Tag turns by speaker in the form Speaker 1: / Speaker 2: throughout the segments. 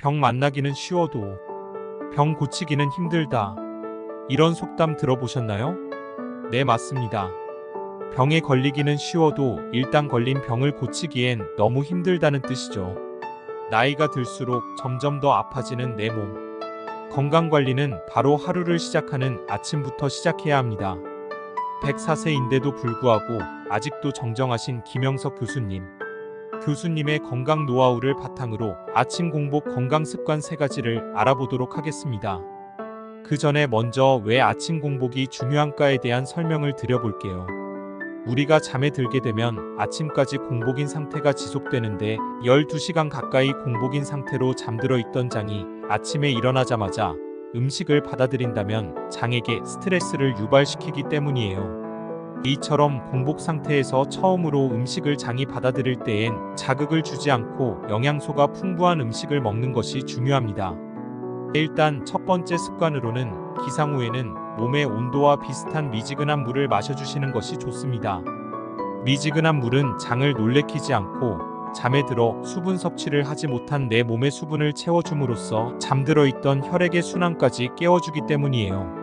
Speaker 1: 병 만나기는 쉬워도 병 고치기는 힘들다. 이런 속담 들어보셨나요? 네, 맞습니다. 병에 걸리기는 쉬워도 일단 걸린 병을 고치기엔 너무 힘들다는 뜻이죠. 나이가 들수록 점점 더 아파지는 내 몸. 건강 관리는 바로 하루를 시작하는 아침부터 시작해야 합니다. 104세인데도 불구하고 아직도 정정하신 김영석 교수님. 교수님의 건강 노하우를 바탕으로 아침 공복 건강 습관 세 가지를 알아보도록 하겠습니다. 그 전에 먼저 왜 아침 공복이 중요한가에 대한 설명을 드려볼게요. 우리가 잠에 들게 되면 아침까지 공복인 상태가 지속되는데 12시간 가까이 공복인 상태로 잠들어 있던 장이 아침에 일어나자마자 음식을 받아들인다면 장에게 스트레스를 유발시키기 때문이에요. 이처럼 공복 상태에서 처음으로 음식을 장이 받아들일 때엔 자극을 주지 않고 영양소가 풍부한 음식을 먹는 것이 중요합니다. 일단 첫 번째 습관으로는 기상 후에는 몸의 온도와 비슷한 미지근한 물을 마셔주시는 것이 좋습니다. 미지근한 물은 장을 놀래키지 않고 잠에 들어 수분 섭취를 하지 못한 내 몸의 수분을 채워줌으로써 잠들어 있던 혈액의 순환까지 깨워주기 때문이에요.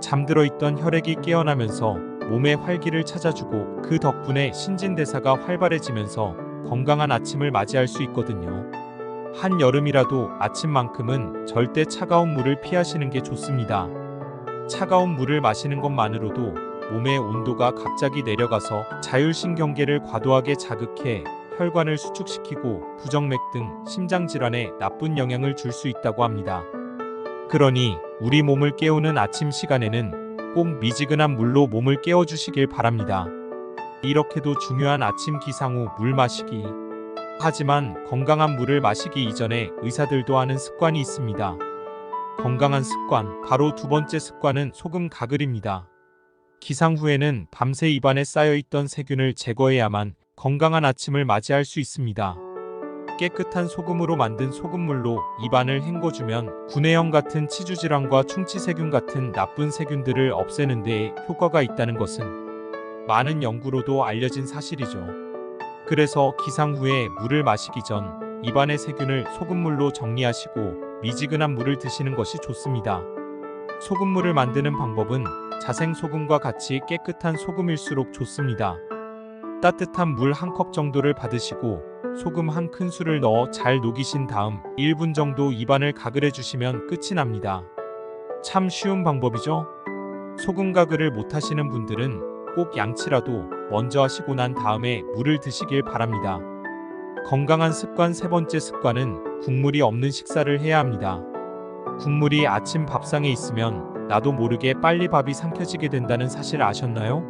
Speaker 1: 잠들어 있던 혈액이 깨어나면서 몸의 활기를 찾아주고 그 덕분에 신진대사가 활발해지면서 건강한 아침을 맞이할 수 있거든요. 한여름이라도 아침만큼은 절대 차가운 물을 피하시는 게 좋습니다. 차가운 물을 마시는 것만으로도 몸의 온도가 갑자기 내려가서 자율신경계를 과도하게 자극해 혈관을 수축시키고 부정맥 등 심장 질환에 나쁜 영향을 줄 수 있다고 합니다. 그러니 우리 몸을 깨우는 아침 시간에는 꼭 미지근한 물로 몸을 깨워주시길 바랍니다. 이렇게도 중요한 아침 기상 후 물 마시기. 하지만 건강한 물을 마시기 이전에 의사들도 하는 습관이 있습니다. 건강한 습관, 바로 두 번째 습관은 소금 가글입니다. 기상 후에는 밤새 입안에 쌓여있던 세균을 제거해야만 건강한 아침을 맞이할 수 있습니다. 깨끗한 소금으로 만든 소금물로 입안을 헹궈주면 구내염 같은 치주 질환과 충치세균 같은 나쁜 세균들을 없애는 데에 효과가 있다는 것은 많은 연구로도 알려진 사실이죠. 그래서 기상 후에 물을 마시기 전 입안의 세균을 소금물로 정리하시고 미지근한 물을 드시는 것이 좋습니다. 소금물을 만드는 방법은 자생 소금과 같이 깨끗한 소금일수록 좋습니다. 따뜻한 물 한 컵 정도를 받으시고 소금 한 큰술을 넣어 잘 녹이신 다음 1분 정도 입안을 가글해 주시면 끝이 납니다. 참 쉬운 방법이죠? 소금 가글을 못 하시는 분들은 꼭 양치라도 먼저 하시고 난 다음에 물을 드시길 바랍니다. 건강한 습관 세 번째 습관은 국물이 없는 식사를 해야 합니다. 국물이 아침 밥상에 있으면 나도 모르게 빨리 밥이 삼켜지게 된다는 사실 아셨나요?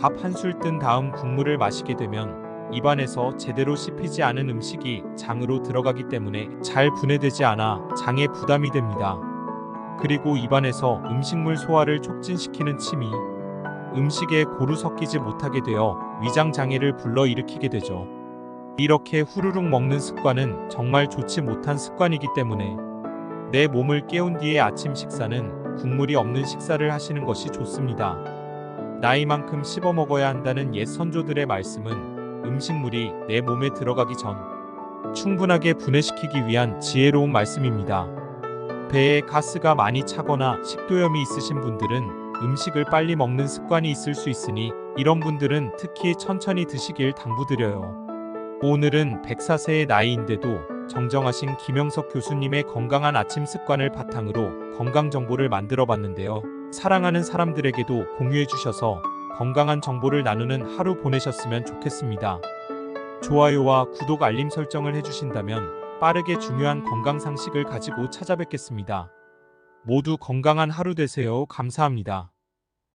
Speaker 1: 밥 한 술 뜬 다음 국물을 마시게 되면 입안에서 제대로 씹히지 않은 음식이 장으로 들어가기 때문에 잘 분해되지 않아 장에 부담이 됩니다. 그리고 입안에서 음식물 소화를 촉진시키는 침이 음식에 고루 섞이지 못하게 되어 위장 장애를 불러일으키게 되죠. 이렇게 후루룩 먹는 습관은 정말 좋지 못한 습관이기 때문에 내 몸을 깨운 뒤의 아침 식사는 국물이 없는 식사를 하시는 것이 좋습니다. 나이만큼 씹어 먹어야 한다는 옛 선조들의 말씀은 음식물이 내 몸에 들어가기 전 충분하게 분해시키기 위한 지혜로운 말씀입니다. 배에 가스가 많이 차거나 식도염이 있으신 분들은 음식을 빨리 먹는 습관이 있을 수 있으니 이런 분들은 특히 천천히 드시길 당부드려요. 오늘은 104세의 나이인데도 정정하신 김영석 교수님의 건강한 아침 습관을 바탕으로 건강 정보를 만들어 봤는데요. 사랑하는 사람들에게도 공유해 주셔서 건강한 정보를 나누는 하루 보내셨으면 좋겠습니다. 좋아요와 구독 알림 설정을 해주신다면 빠르게 중요한 건강 상식을 가지고 찾아뵙겠습니다. 모두 건강한 하루 되세요. 감사합니다.